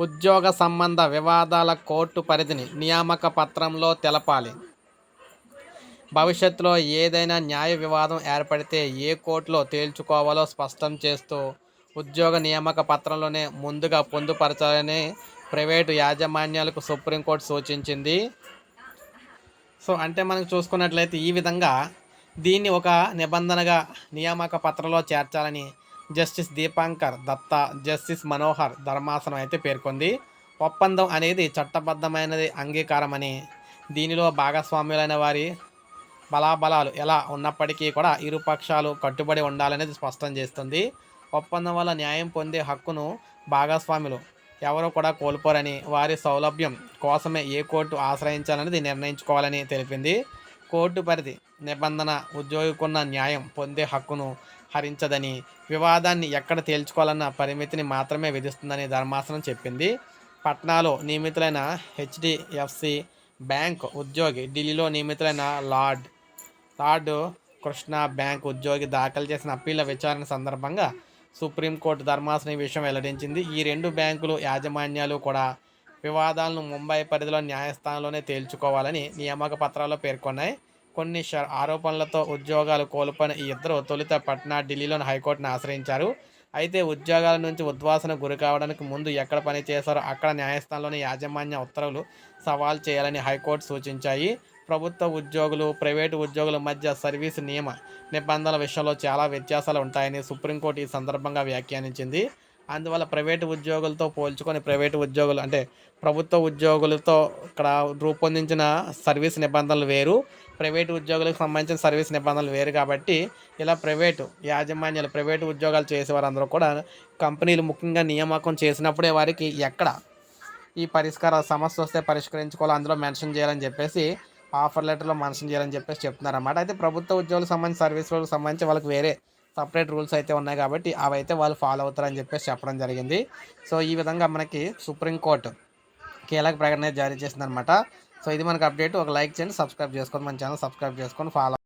ఉద్యోగ సంబంధ వివాదాల కోర్టు పరిధిని నియామక పత్రంలో తెలపాలి. భవిష్యత్తులో ఏదైనా న్యాయ వివాదం ఏర్పడితే ఏ కోర్టులో తేల్చుకోవాలో స్పష్టం చేస్తూ ఉద్యోగ నియామక పత్రంలోనే ముందుగా పొందుపరచాలని ప్రైవేటు యాజమాన్యాలకు సుప్రీంకోర్టు సూచించింది. సో అంటే మనకు చూసుకున్నట్లయితే ఈ విధంగా దీన్ని ఒక నిబంధనగా నియామక పత్రంలో చేర్చాలని జస్టిస్ దీపాంకర్ దత్తా జస్టిస్ మనోహర్ ధర్మాసనం అయితే పేర్కొంది. ఒప్పందం అనేది చట్టబద్ధమైనది అంగీకారమని. దీనిలో భాగస్వామ్యులైన వారి బలాబలాలు ఎలా ఉన్నప్పటికీ కూడా ఇరు పక్షాలు కట్టుబడి ఉండాలనేది స్పష్టం చేస్తుంది. ఒప్పందం వల్ల న్యాయం పొందే హక్కును భాగస్వాములు ఎవరు కూడా కోల్పోరని వారి సౌలభ్యం కోసమే ఏ కోర్టు ఆశ్రయించాలనేది నిర్ణయించుకోవాలని తెలిపింది. కోర్టు పరిధి నిబంధన ఉద్యోగికున్న న్యాయం పొందే హక్కును హరించదని వివాదాన్ని ఎక్కడ తేల్చుకోవాలన్న పరిమితిని మాత్రమే విధిస్తుందని ధర్మాసనం చెప్పింది. పట్నాలో నియమితులైన హెచ్డిఎఫ్సి బ్యాంక్ ఉద్యోగి ఢిల్లీలో నియమితులైన లార్డ్ లార్డ్ కృష్ణ బ్యాంక్ ఉద్యోగి దాఖలు చేసిన అప్పీల విచారణ సందర్భంగా సుప్రీంకోర్టు ధర్మాసనం ఈ విషయం వెల్లడించింది. ఈ రెండు బ్యాంకులు యాజమాన్యాలు కూడా వివాదాలను ముంబై పరిధిలో న్యాయస్థానంలోనే తేల్చుకోవాలని నియామక పత్రాల్లో పేర్కొన్నాయి. కొన్ని ఆరోపణలతో ఉద్యోగాలు కోల్పోయిన ఈ ఇద్దరు తొలుత పట్నా ఢిల్లీలోని హైకోర్టును ఆశ్రయించారు. అయితే ఉద్యోగాల నుంచి ఉద్వాసన గురి కావడానికి ముందు ఎక్కడ పని చేశారో అక్కడ న్యాయస్థానంలోని యాజమాన్య ఉత్తర్వులు సవాల్ చేయాలని హైకోర్టు సూచించాయి. ప్రభుత్వ ఉద్యోగులు ప్రైవేటు ఉద్యోగుల మధ్య సర్వీస్ నియమ నిబంధనల విషయంలో చాలా వ్యత్యాసాలు ఉంటాయని సుప్రీంకోర్టు ఈ సందర్భంగా వ్యాఖ్యానించింది. అందువల్ల ప్రైవేటు ఉద్యోగులతో పోల్చుకొని ప్రైవేటు ఉద్యోగులు అంటే ప్రభుత్వ ఉద్యోగులతో ఇక్కడ రూపొందించిన సర్వీస్ నిబంధనలు వేరు. ప్రైవేటు ఉద్యోగులకు సంబంధించిన సర్వీస్ నిబంధనలు వేరు కాబట్టి ఇలా ప్రైవేటు యాజమాన్యాలు ప్రైవేటు ఉద్యోగాలు చేసేవారందరూ కూడా కంపెనీలు ముఖ్యంగా నియామకం చేసినప్పుడే వారికి ఎక్కడ ఈ పరిష్కార సమస్య వస్తే పరిష్కరించుకోవాలి అందులో మెన్షన్ చేయాలని చెప్పేసి ఆఫర్ లెటర్లో మెన్షన్ చేయాలని చెప్పేసి చెప్తున్నారు అన్నమాట అయితే ప్రభుత్వ ఉద్యోగులకు సంబంధించి సర్వీస్ వాళ్ళకి సంబంధించి వాళ్ళకి వేరే సపరేట్ రూల్స్ అయితే ఉన్నాయి కాబట్టి అవి అయితే వాళ్ళు ఫాలో అవుతారని చెప్పేసి చెప్పడం జరిగింది. సో ఈ విధంగా మనకి సుప్రీంకోర్టు కీలక ప్రకటన జారీ చేసిందనమాట సో ఇది మనకు అప్డేట్. ఒక లైక్ చేయండి సబ్స్క్రైబ్ చేసుకొని మన ఛానల్ సబ్స్క్రైబ్ చేసుకొని ఫాలో